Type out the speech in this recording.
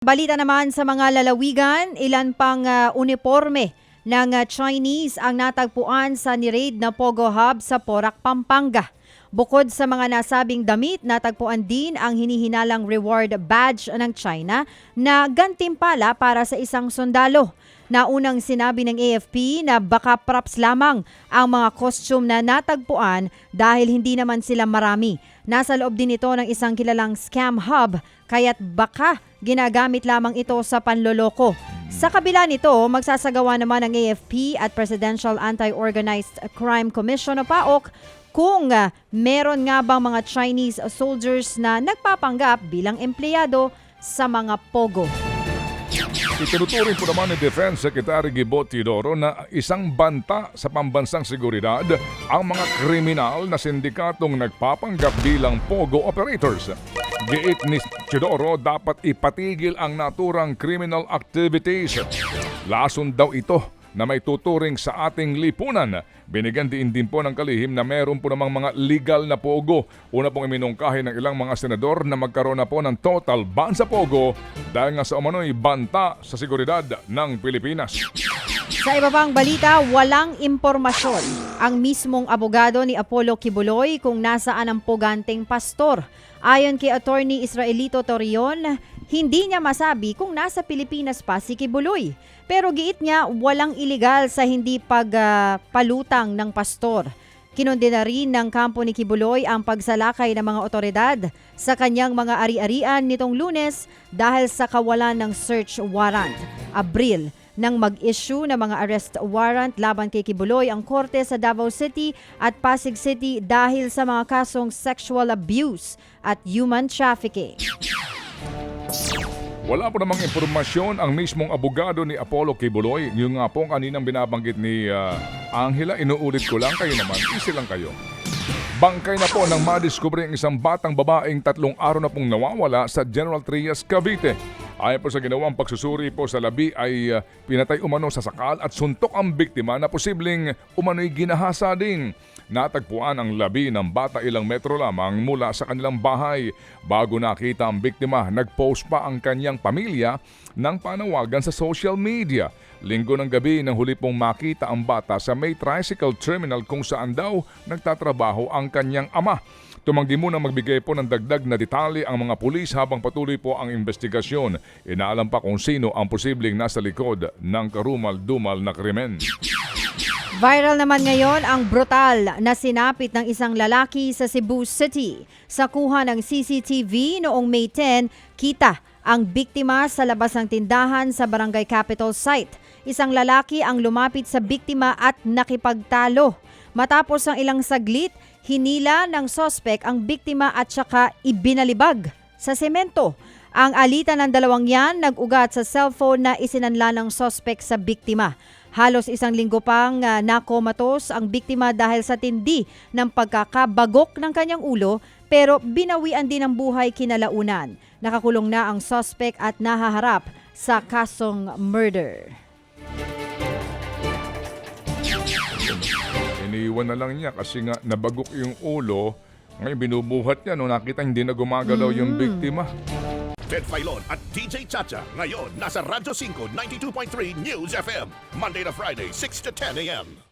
Balita naman sa mga lalawigan, ilan pang ah, uniforme ng ah, Chinese ang natagpuan sa niraid na Pogo Hub sa Porac, Pampanga. Bukod sa mga nasabing damit, natagpuan din ang hinihinalang reward badge ng China na gantimpala para sa isang sundalo. Naunang sinabi ng AFP na baka props lamang ang mga costume na natagpuan dahil hindi naman sila marami. Nasa loob din ito ng isang kilalang scam hub kaya't baka ginagamit lamang ito sa panloloko. Sa kabila nito, magsasagawa naman ang AFP at Presidential Anti-Organized Crime Commission o PAOK kung ah, meron nga bang mga Chinese soldiers na nagpapanggap bilang empleyado sa mga pogo. Itinuturing po naman ni Defense Secretary Gibo Teodoro na isang banta sa pambansang seguridad ang mga kriminal na sindikatong nagpapanggap bilang POGO operators. Giit ni Teodoro dapat ipatigil ang naturang criminal activities. Lason daw ito na may tuturing sa ating lipunan. Binigyan din din po ng kalihim na meron po namang mga legal na pogo. Una pong iminungkahi ng ilang mga senador na magkaroon na po ng total ban sa pogo dahil nga sa umano'y banta sa seguridad ng Pilipinas. Sa iba pang balita, walang impormasyon ang mismong abogado ni Apollo Kibuloy kung nasaan ang puganteng pastor. Ayon kay Attorney Israelito Torion, hindi niya masabi kung nasa Pilipinas pa si Kibuloy. Pero giit niya walang iligal sa hindi pagpalutang ng pastor. Kinondena rin ng kampo ni Kibuloy ang pagsalakay ng mga otoridad sa kanyang mga ari-arian nitong lunes dahil sa kawalan ng search warrant. Abril, nang mag-issue ng mga arrest warrant laban kay Kibuloy ang korte sa Davao City at Pasig City dahil sa mga kasong sexual abuse at human trafficking. Wala po namang impormasyon ang mismong abogado ni Apollo Kibuloy. Yung nga po kaninang binabanggit ni ah, Angela, inuulit ko lang kayo naman, easy lang kayo. Bangkay na po nang madiskubre ang isang batang babaeng tatlong araw na pong nawawala sa General Trias, Cavite. Ayon po sa ginawang pagsusuri po sa labi ay ah, pinatay umano sa sakal at suntok ang biktima na posibleng umano'y ginahasa din. Natagpuan ang labi ng bata ilang metro lamang mula sa kanilang bahay. Bago nakita ang biktima, nag-post pa ang kanyang pamilya ng panawagan sa social media. Linggo ng gabi nang huli pong makita ang bata sa may tricycle terminal kung saan daw nagtatrabaho ang kanyang ama. Tumanggi muna magbigay po ng dagdag na detalye ang mga pulis habang patuloy po ang investigasyon. Inaalam pa kung sino ang posibleng nasa likod ng karumal-dumal na krimen. Viral naman ngayon ang brutal na sinapit ng isang lalaki sa Cebu City. Sa kuha ng CCTV noong May 10, kita ang biktima sa labas ng tindahan sa Barangay Capital Site. Isang lalaki ang lumapit sa biktima at nakipagtalo. Matapos ang ilang saglit, hinila ng sospek ang biktima at saka ibinalibag sa semento. Ang alitan ng dalawang yan nag-ugat sa cellphone na isinanla ng sospek sa biktima. Halos isang linggo pang uh, nakomatos ang biktima dahil sa tindi ng pagkakabagok ng kanyang ulo pero binawian din ng buhay kinalaunan. Nakakulong na ang suspect at nahaharap sa kasong murder. Iniwan na lang niya kasi nga nabagok yung ulo. Ngayon binubuhat niya nung nakita hindi na gumagalaw yung biktima. Ted Filon at DJ Chacha. Ngayon, nasa Radyo 5, 92.3 News FM. Monday to Friday, 6 to 10 a.m.